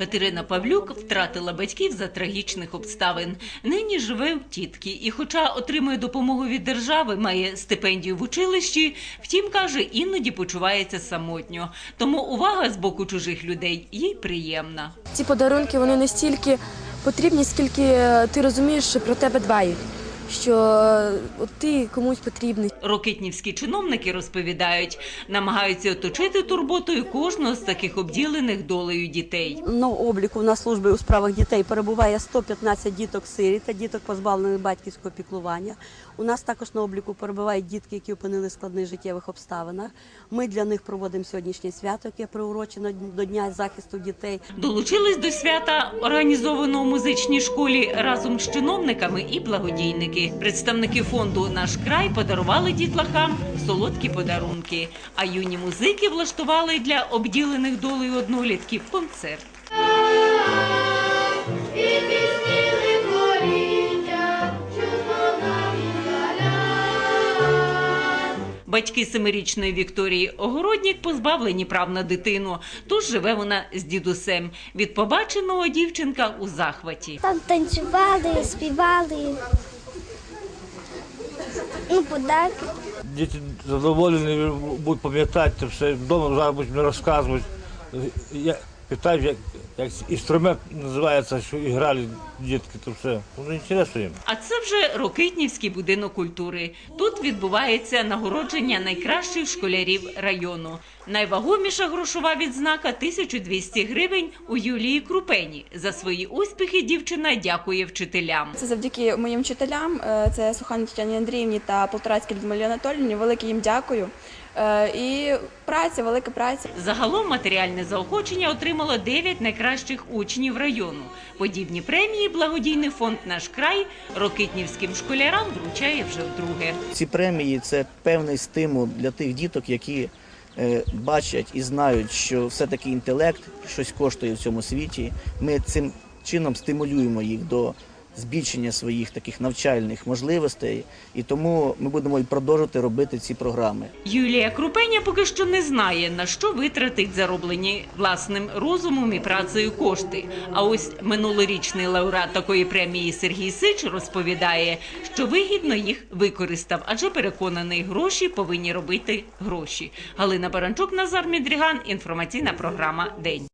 Катерина Павлюк втратила батьків за трагічних обставин. Нині живе в тітки, і, хоча отримує допомогу від держави, має стипендію в училищі, втім каже, іноді почувається самотньо. Тому увага з боку чужих людей їй приємна. Ці подарунки вони не стільки потрібні, скільки ти розумієш, що про тебе дбають, що е, от ти комусь потрібний. Рокитнівські чиновники розповідають, намагаються оточити турботою кожного з таких обділених долею дітей. На обліку на службі у справах дітей перебуває 115 діток сиріт та діток позбавлених батьківського піклування. У нас також на обліку перебувають дітки, які опинили в складних життєвих обставинах. Ми для них проводимо сьогоднішнє свято, яке приурочено до Дня захисту дітей. Долучились до свята, організованого у музичній школі разом з чиновниками і благодійники. Представники фонду Наш край подарували дітлахам солодкі подарунки. А юні музики влаштували для обділених долею однолітків концерт. Батьки семирічної Вікторії Огороднік позбавлені прав на дитину, тож живе вона з дідусем. Від побаченого дівчинка у захваті. Там танцювали, співали. Ну, подарки. Діти задоволені, будуть пам'ятати це все. Вдома зараз будуть мені розказувати. Я питаю, як, як інструмент називається, що і грали дітки, то все. Воно інтересно їм. А це вже Рокитнівський будинок культури. Тут відбувається нагородження найкращих школярів району. Найвагоміша грошова відзнака 1200 гривень у Юлії Крупені. За свої успіхи дівчина дякує вчителям. Це завдяки моїм вчителям, е, це Сухані Тетяні Андріївні та Полторацькій Людмилі Анатоліївні. Велике їм дякую. Е, І праця, велика праця. Загалом матеріальне заохочення отримало 9 найкращих учнів району. Подібні премії благодійний фонд Наш край рокитнівським школярам вручає вже вдруге. Ці премії це певний стимул для тих діток, які бачать і знають, що все-таки інтелект щось коштує в цьому світі. Ми цим чином стимулюємо їх до збільшення своїх таких навчальних можливостей, і тому ми будемо і продовжувати робити ці програми. Юлія Крупеня поки що не знає, на що витратить зароблені власним розумом і працею кошти. А ось минулорічний лауреат такої премії Сергій Сич розповідає, що вигідно їх використав, адже переконаний, гроші повинні робити гроші. Галина Баранчук, Назар Мідріган. Інформаційна програма День.